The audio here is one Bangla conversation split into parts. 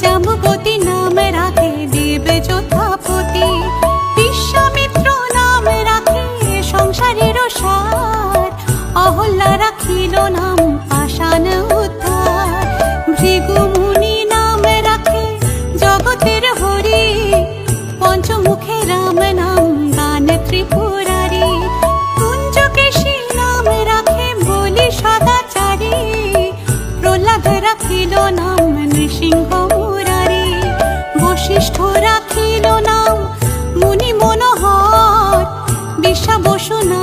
জাম্বুবতী নাম রাখে দেবে যোথাপতি বাসনা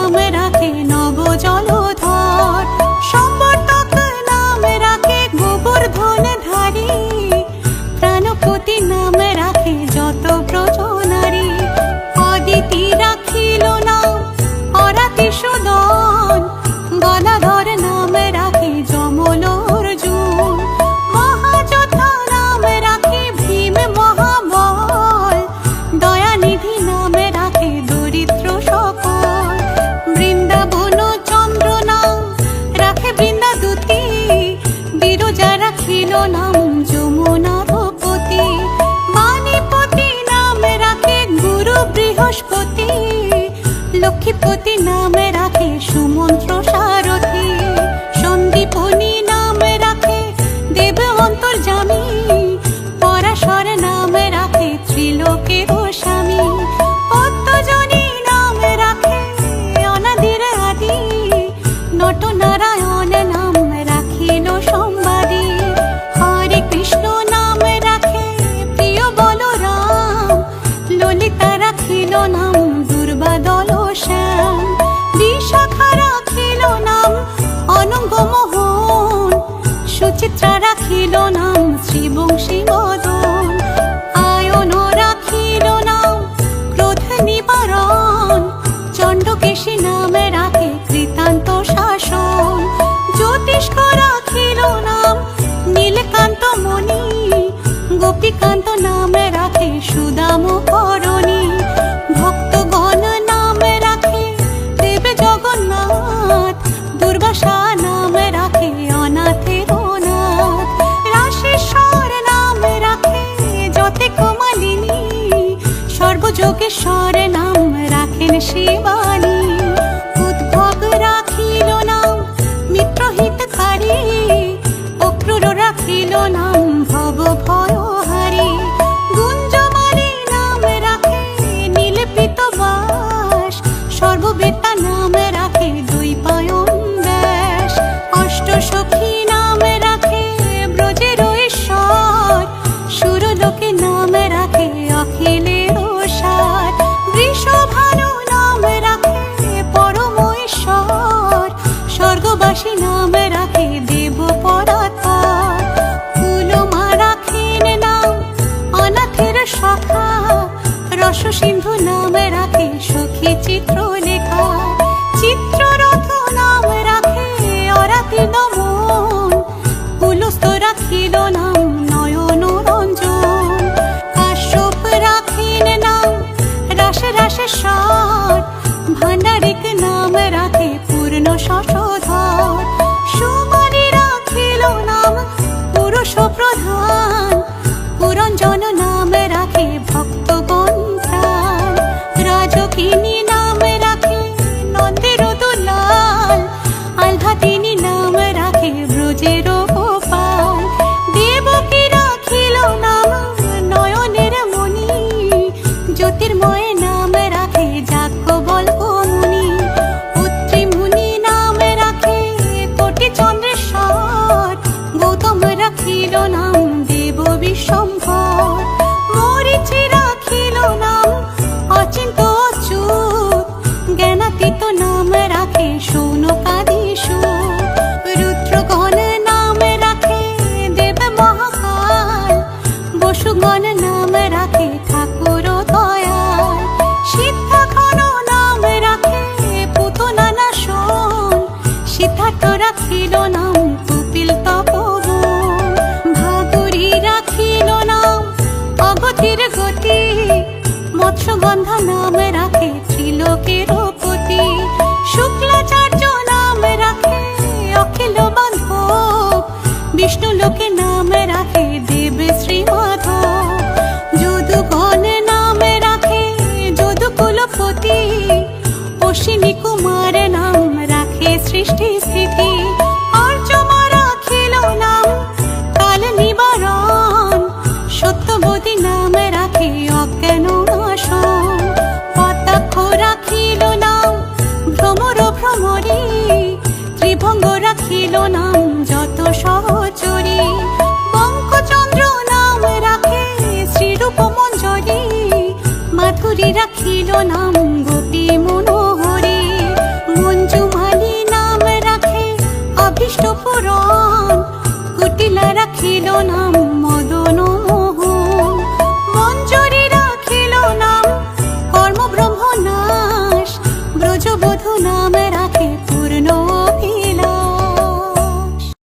देखी तोती যাত্রা রাখিল নাম শ্রীবংশী মদন। আয়ন রাখিল নাম ক্রোধ নিবারণ। চণ্ডকেশী নামে রাখে কৃতান্ত শাসন। জ্যোতিষ্ক রাখিল নাম নীলকান্ত মণি। গোপীকান্ত নামে എൻ ശിവാനി লেখা চিত্ররথ নাম রাখে অরাতি নমন। পুলস্ত রাখিল নাম নয়ন রঞ্জন। কাশ্যপ রাখিন নাম রাশে রাশে ষট ভান্ডারিক নাম রাখে পূর্ণ শশধর সুমনি রাখিল নাম পুরুষ প্রধান। পুরঞ্জন নাম রাখে ভক্ত সিদ্ধার্থ রাখিল নাম কপিল তপব ভাগুরি রাখিল নাম অগতির গতি মৎস্যগন্ধা নাম নাম যত সহচরী বঙ্কচন্দ্র নাম রাখে শ্রীরূপ মঞ্জরি মাধুরী রাখিল নাম গোপী মনোহরি। মঞ্জুমালি নাম রাখে অভীষ্ট রাখিল নাম